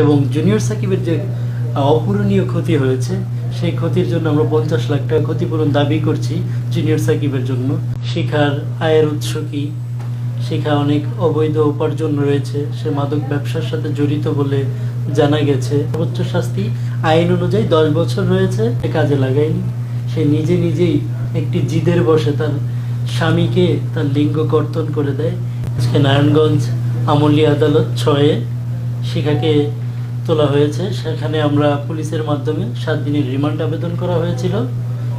এবং জুনিয়র সাকিবের যে অপূরণীয় ক্ষতি হয়েছে, সেই ক্ষতির জন্য আমরা পঞ্চাশ লাখ টাকা ক্ষতিপূরণ দাবি করছি জুনিয়র সাকিবের জন্য। শিখার আয়ের উৎস কি? শিখা অনেক অবৈধ উপার্জন রয়েছে, সে মাদক ব্যবসার সাথে জড়িত বলে জানা গেছে। সর্বোচ্চ শাস্তি আইন অনুযায়ী দশ বছর রয়েছে কাজে লাগায়নি। সে নিজে নিজেই একটি জিদের বসে তার স্বামীকে তার লিঙ্গ কর্তন করে দেয়। আজকে নারায়ণগঞ্জ আমলি আদালত ছয়ে শিখাকে তোলা হয়েছে। সেখানে আমরা পুলিশের মাধ্যমে সাত দিনের রিমান্ড আবেদন করা হয়েছিল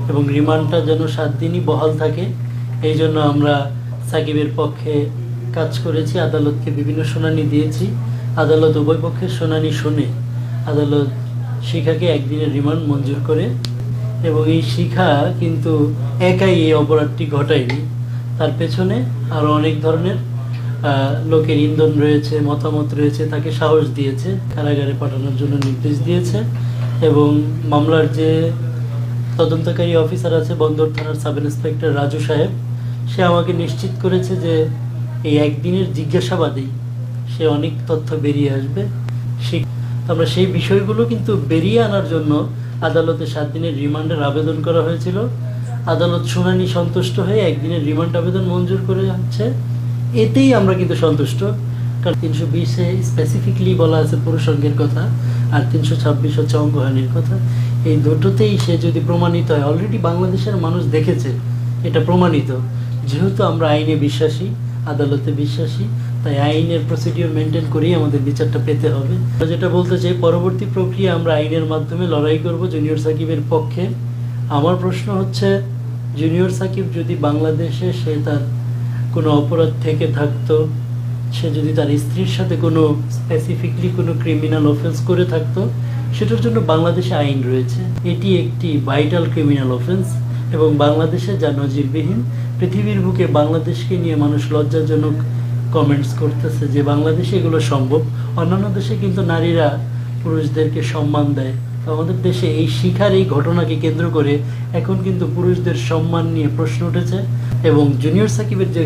এবং রিমান্ডটা যেন সাত দিনই বহাল থাকে। এই জন্য আমরা সাকিবের পক্ষে কাজ করেছি। আদালতকে বিভিন্ন শুনানি দিয়েছি। আদালত উভয় পক্ষের শুনানি শুনে আদালত শিখাকে একদিনের রিমান্ড মঞ্জুর করে এবং এই শিখা কিন্তু একাই এই অপরাধটি ঘটায়নি। তার পেছনে আরও অনেক ধরনের লোকের ইন্ধন রয়েছে, মতামত রয়েছে, তাকে সাহস দিয়েছে, কারাগারে পাঠানোর জন্য নির্দেশ দিয়েছে এবং মামলার যে তদন্তকারী অফিসার আছে বন্দর থানার সাব ইন্সপেক্টর রাজু সাহেব, সে আমাকে নিশ্চিত করেছে যে এই একদিনের জিজ্ঞাসাবাদেই সে অনেক তথ্য বেরিয়ে আসবে। সে- আমরা সেই বিষয়গুলো কিন্তু বেরিয়ে আনার জন্য আদালতে সাত দিনের রিমান্ডের আবেদন করা হয়েছিল। আদালত শুনানি সন্তুষ্ট হয়ে একদিনের রিমান্ড আবেদন মঞ্জুর করে যাচ্ছে এতেই আমরা কিন্তু সন্তুষ্ট। কারণ তিনশো বিশে স্পেসিফিকলি বলা আছে পুরুষঙ্গের কথা, আর তিনশো ছাব্বিশ হচ্ছে অঙ্গহানির কথা। এই দুটোতেই সে যদি প্রমাণিত হয় অলরেডি বাংলাদেশের মানুষ দেখেছে এটা প্রমাণিত। যেহেতু আমরা আইনে বিশ্বাসী, আদালতে বিশ্বাসী, তাই আইনের প্রসিডিওর মেনটেন করেই আমাদের বিচারটা পেতে হবে। যেটা বলতে চাই, পরবর্তী প্রক্রিয়া আমরা আইনের মাধ্যমে লড়াই করব জুনিয়র সাকিবের পক্ষে। আমার প্রশ্ন হচ্ছে, জুনিয়র সাকিব যদি বাংলাদেশে সে তার কোনো অপরাধ থেকে থাকতো, সে যদি তার স্ত্রীর সাথে কোনো স্পেসিফিকলি কোনো ক্রিমিনাল অফেন্স করে থাকতো, সেটার জন্য বাংলাদেশে আইন রয়েছে। এটি একটি ভাইটাল ক্রিমিনাল অফেন্স এবং বাংলাদেশে যা নজিরবিহীন, পৃথিবীর বুকে বাংলাদেশকে নিয়ে মানুষ লজ্জাজনক কমেন্টস করতেছে যে বাংলাদেশে এগুলো সম্ভব। অন্যান্য দেশে কিন্তু নারীরা পুরুষদেরকে সম্মান দেয়। আমাদের দেশে এই শিখার এই ঘটনাকে কেন্দ্র করে এখন কিন্তু পুরুষদের সম্মান নিয়ে প্রশ্ন উঠেছে এবং জুনিয়র সাকিবের যে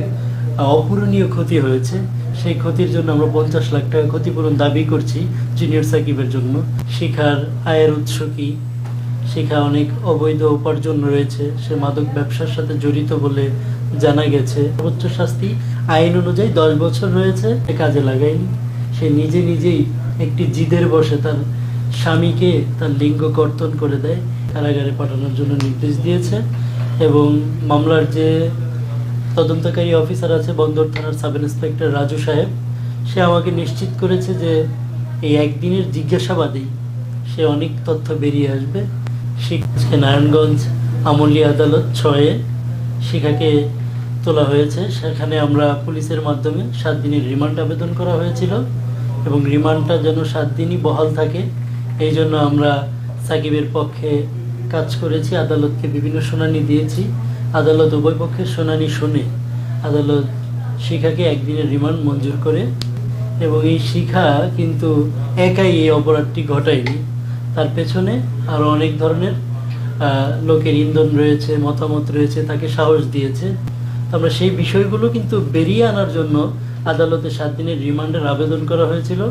অপূরণীয় ক্ষতি হয়েছে। সেই ক্ষতির জন্য আমরা পঞ্চাশ লাখ টাকা ক্ষতিপূরণ দাবি করছি জুনিয়র সাকিবের জন্য। শিখার আয়ের উৎস কি? শিখা অনেক অবৈধ উপার্জন রয়েছে। সে মাদক ব্যবসার সাথে জড়িত বলে জানা গেছে। সর্বোচ্চ শাস্তি আইন অনুযায়ী দশ বছর রয়েছে। কাজে লাগায়নি। সে নিজে নিজেই একটি জিদের বসে তার স্বামীকে তার লিঙ্গ কর্তন করে দেয়। কারাগারে পাঠানোর জন্য নির্দেশ দিয়েছে এবং মামলার যে তদন্তকারী অফিসার আছে বন্দর থানার সাব ইন্সপেক্টর রাজু সাহেব। সে আমাকে নিশ্চিত করেছে যে এই একদিনের জিজ্ঞাসাবাদেই সে অনেক তথ্য বেরিয়ে আসবে। শিখ- আজকে নারায়ণগঞ্জ আমলি আদালত ছয়ে শিখাকে তোলা হয়েছে। সেখানে আমরা পুলিশের মাধ্যমে সাত দিনের রিমান্ড আবেদন করা হয়েছিল এবং রিমান্ডটা যেন সাত দিনই বহাল থাকে, এই জন্য আমরা সাকিবের পক্ষে কাজ করেছি, আদালতকে বিভিন্ন শুনানি দিয়েছি। আদালত উভয় পক্ষের শুনানি শুনে আদালত শিখাকে একদিনের রিমান্ড মঞ্জুর করে এবং এই শিখা কিন্তু একাই এই অপরাধটি ঘটায়নি। তার পেছনে আরও অনেক ধরনের লোকের ইন্ধন রয়েছে, মতামত রয়েছে, তাকে সাহস দিয়েছে। আমরা সেই বিষয়গুলো কিন্তু বেরিয়ে আনার জন্য আদালতে সাত দিনের রিমান্ডের আবেদন করা হয়েছিল।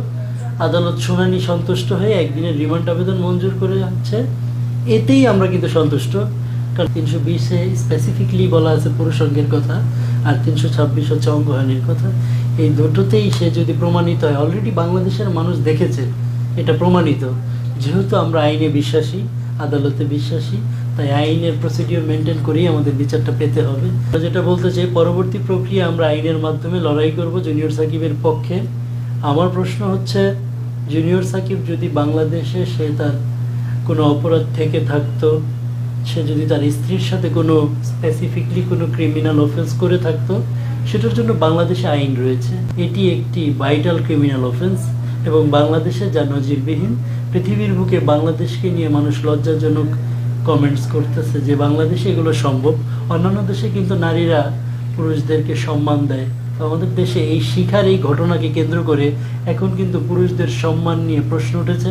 আদালত শুনানি সন্তুষ্ট হয়ে একদিনের রিমান্ড আবেদন মঞ্জুর করে যাচ্ছে এতেই আমরা কিন্তু সন্তুষ্ট। তিনশো বিশে স্পেসিফিকলি বলা আছে পুরুষঙ্গের কথা, আর তিনশো ছাব্বিশ হচ্ছে অঙ্গহানির কথা। এই দুটোতেই সে যদি প্রমাণিত হয় অলরেডি বাংলাদেশের মানুষ দেখেছে, এটা প্রমাণিত। যেহেতু আমরা আইনে বিশ্বাসী, আদালতে বিশ্বাসী, তাই আইনের প্রসিডিওর মেনটেন করেই আমাদের বিচারটা পেতে হবে। যেটা বলতে চাই, পরবর্তী প্রক্রিয়া আমরা আইনের মাধ্যমে লড়াই করব জুনিয়র সাকিবের পক্ষে। আমার প্রশ্ন হচ্ছে, জুনিয়র সাকিব যদি বাংলাদেশে সে তার কোনো অপরাধ থেকে থাকতো সে যদি তার স্ত্রীর সাথে কোনো স্পেসিফিকলি কোনো ক্রিমিনাল অফেন্স করে থাকতো, সেটার জন্য বাংলাদেশে আইন রয়েছে। এটি একটি ভাইটাল ক্রিমিনাল অফেন্স এবং বাংলাদেশে যা নজিরবিহীন, পৃথিবীর বুকে বাংলাদেশকে নিয়ে মানুষ লজ্জাজনক কমেন্টস করতেছে যে বাংলাদেশে এগুলো সম্ভব। অন্যান্য দেশে কিন্তু নারীরা পুরুষদেরকে সম্মান দেয়। আমাদের দেশে এই শিখার এই ঘটনাকে কেন্দ্র করে এখন কিন্তু পুরুষদের সম্মান নিয়ে প্রশ্ন উঠেছে।